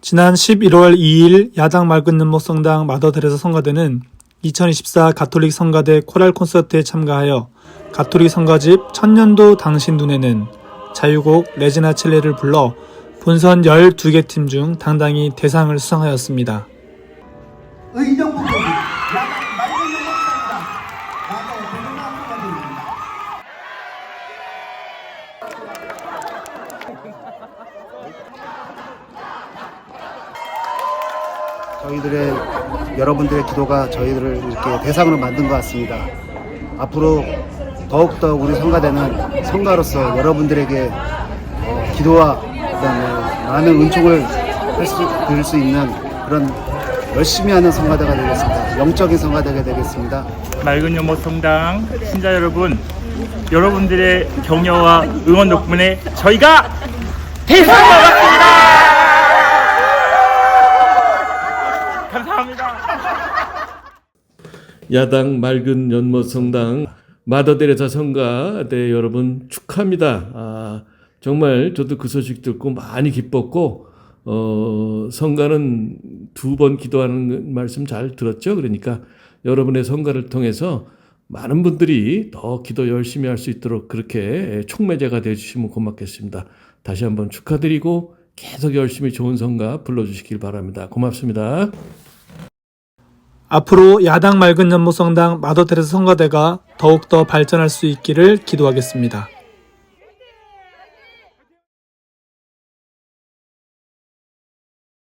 지난 11월 2일 야당 맑은 연목성당 마더데레서 성가대는 2024 가톨릭 성가대 코랄 콘서트에 참가하여 가톨릭 성가집 천년도 당신 눈에는 자유곡 레지나 첼레를 불러 본선 12개 팀 중 당당히 대상을 수상하였습니다. 의정부 쪽이 야당 맑은 연목입니다. 나도 대중합니다. 저희들의 여러분들의 기도가 저희들을 이렇게 대상으로 만든 것 같습니다. 앞으로 더욱더 우리 성가대는 성가로서 여러분들에게 어, 기도와 그다음에 많은 은총을 할수 드릴 수 있는 그런 열심히 하는 성가대가 되겠습니다. 영적인 성가대가 되겠습니다. 맑은 연못 성당 신자 여러분, 여러분들의 격려와 응원 덕분에 저희가 대상 감사합니다. 야당 맑은 연못성당 마더데레사 성가대 여러분 축하합니다. 아, 정말 저도 그 소식 듣고 많이 기뻤고 어, 성가는 두 번 기도하는 말씀 잘 들었죠. 그러니까 여러분의 성가를 통해서 많은 분들이 더 기도 열심히 할 수 있도록 그렇게 촉매제가 되어 주시면 고맙겠습니다. 다시 한번 축하드리고 계속 열심히 좋은 성가 불러주시길 바랍니다. 고맙습니다. 앞으로 야당 맑은 연목성당 마더데레서 성가대가 더욱더 발전할 수 있기를 기도하겠습니다.